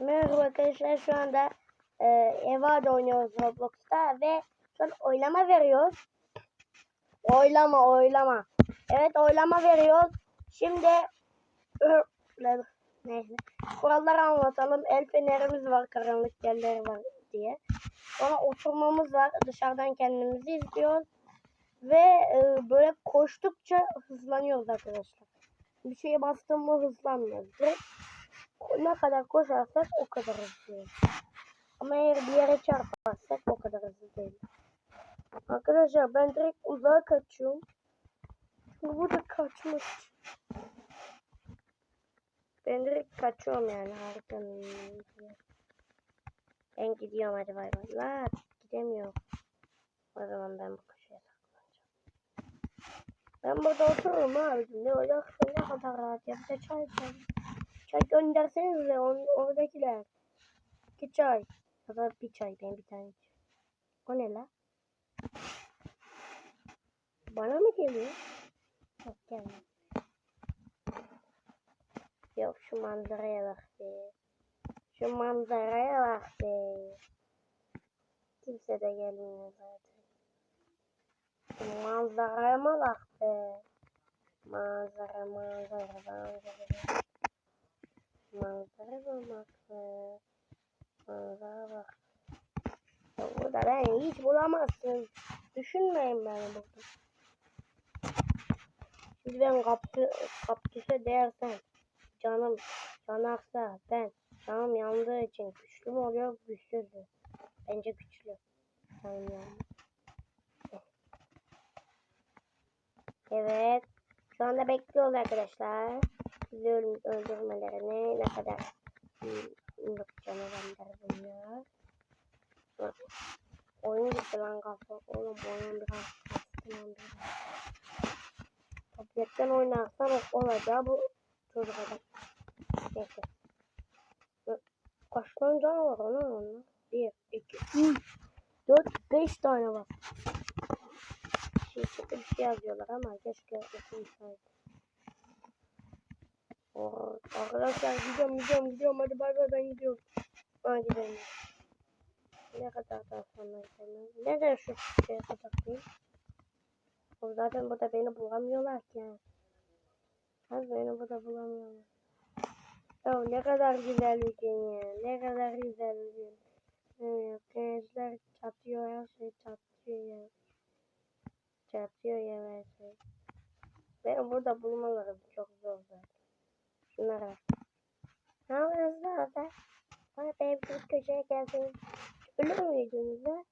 Merhaba arkadaşlar şu anda e, Eva'da oynuyoruz Roblox'ta ve şu an oylama veriyoruz. Oylama oylama. Evet oylama veriyoruz. Şimdi neyse kuralları anlatalım. El fenerimiz var karanlık yerleri var diye. Sonra oturmamız var. Dışarıdan kendimizi izliyoruz. Ve e, böyle koştukça hızlanıyoruz arkadaşlar. Bir şeye bastım mı hızlanmıyoruz. Direkt ne kadar koşarsak o kadar hızlıyız. Ama eğer bir yere çarparsak o kadar hızlı değil. Arkadaşlar ben direkt uzağa kaçıyorum. Çünkü burada kaçmış. Ben direkt kaçıyorum yani haritanın. Ben gidiyorum hadi bay bay. La gidemiyorum. O zaman ben bu köşeye saklanacağım. Ben burada otururum abi. Ne olacak? Ne kadar rahat ya. Bir de çay çay. Çay göndersenize on, oradakiler. İki çay. Ya da bir çay ben bir tane. O ne la? Bana mı geliyor? Yok gelmedi. Yok şu manzaraya bak be. Şu manzaraya bak be. Kimse de gelmiyor zaten. Şu manzaraya mı bak be. Manzara manzara manzara. Manzara be. Manzara bak. Ya Burada beni hiç bulamazsın. Düşünmeyin beni burada. Siz ben kaptı, kaptüse değersen canım yanarsa ben canım yandığı için güçlü mü oluyor güçsüz mü? Bence güçlü. Canım yandı. Evet. Şu anda bekliyoruz arkadaşlar. Öl- öldürmelerini ne kadar yok canavarlar bunlar. Oyun gitti lan kafa. Oğlum oyun biraz kastı lan biraz. Tabletten oynarsan olacağı bu çocuk adam. Neyse. Kaç tane canavar var lan onlar? Bir, iki, üç, dört, beş tane var. Şey bir şey yazıyorlar ama keşke okumuşsaydım. Oo, Arkadaşlar gidiyorum gidiyorum gidiyorum hadi bay bay ben gidiyorum. Ben gidelim. Ne kadar daha sonra gidelim. Neden şu şeye kapattım? O zaten burada beni bulamıyorlar ki. Abi beni burada bulamıyorlar. Ya ne kadar güzel bir gün ya. Ne kadar güzel bir gün. Evet, gençler çatıyor her şey çatıyor ya. Çatıyor ya her şey. Beni burada bulmaları çok zor zaten. Şunlara bak. Ne yapıyorsunuz orada? Bana benim bir köşeye gelseniz. Ölür müydünüz ha?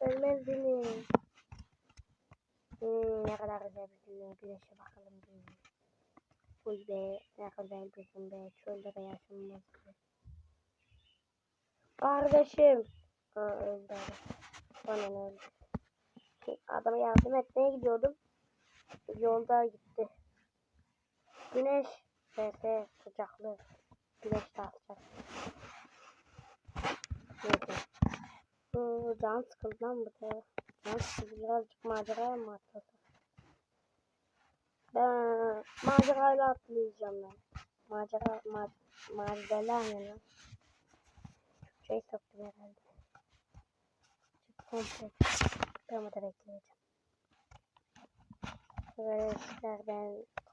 Ölmezdiniz. Hmm, ne kadar güzel bir gün. Güneşe bakalım gün. Uy be ne kadar bir gün be. Çölde de yaşanmaz be. Kardeşim. Ha öldü adam. Bana öldü. Adama yardım etmeye gidiyordum. Yolda gitti. Güneş. Vs sıcaklık. Güneş tartacak. Neyse. Bu can sıkıldı lan bu taraf. Can sıkıldı birazcık maceraya mı atlasak? Ben macerayla atlayacağım ben. Macera, ma macera ne lan? Şey soktum herhalde. Komple. Ben burada bekleyeceğim. Böyle işler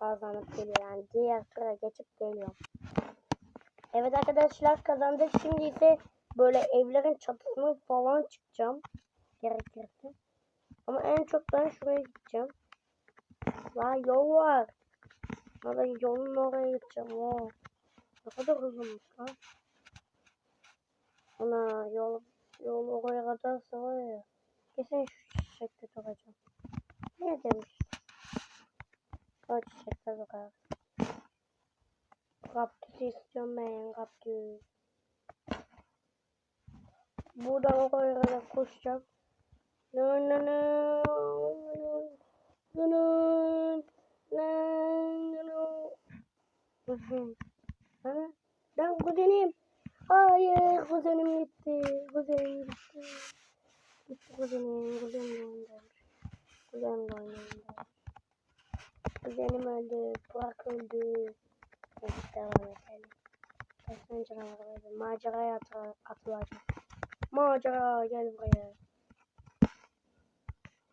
kazanıp geliyorum. Yani diğer tura geçip geliyorum. Evet arkadaşlar kazandık. Şimdi ise böyle evlerin çatısına falan çıkacağım. Gerekirse. Ama en çok ben şuraya gideceğim. La yol var. Valla yolun oraya gideceğim. Oo. Ne kadar uzunmuş lan. Ana yol, yol oraya kadarsa var ya. Kesin şu çiçekte duracağım. Ne demiş? O çiçekler o kadar. Kaptüsü istiyorum ben kaptüs. Buradan o kadar koşacağım. No no no. No no. No no. Ana. Ben kuzenim. Hayır kuzenim gitti. Pencereler böyle maceraya atılacak. Macera gel buraya.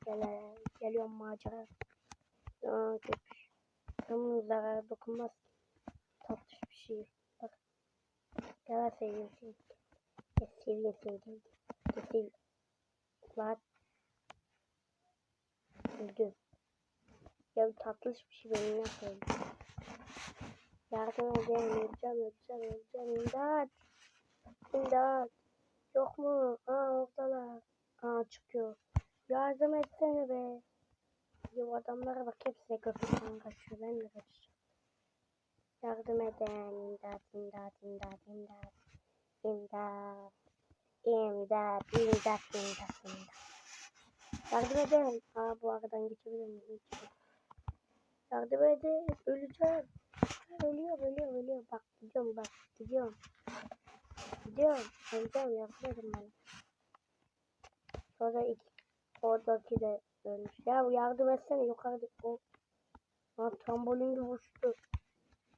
Gel, geliyorum macera. Aa, köpüş. Bunun zararı dokunmaz. Tatlış bir şey. Bak. Gel sevgilim sevgilim. Sevgilim sevgilim. Sevgilim. Bak. Güldüm. Ya tatlış bir şey benimle sevgilim. Yardım edin. Öleceğim, öleceğim, öleceğim. İmdat. İmdat. Yok mu? Aa oradalar. Aa çıkıyor. Yardım etsene be. Ya adamlara bak hepsi köpekten kaçıyor. Ben de kaçacağım. Yardım edin. İmdat, imdat, imdat, imdat. İmdat. İmdat, imdat, imdat, imdat. Yardım edin. Aa bu aradan geçebilir miyim? Yardım edin. Öleceğim. Ölüyor, ölüyor, ölüyor. Bak gidiyorum bak. Gidiyorum. Gidiyorum. Öleceğim. Edin bana. Sonra iki, oradaki de ölmüş. Ya yardım etsene yukarıda. O, ha, trambolin gibi uçtu.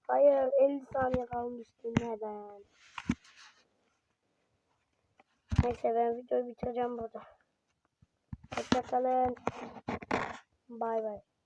Hayır 50 saniye kalmıştı. Neden? Neyse ben videoyu bitireceğim burada. Hoşçakalın. Bay bay.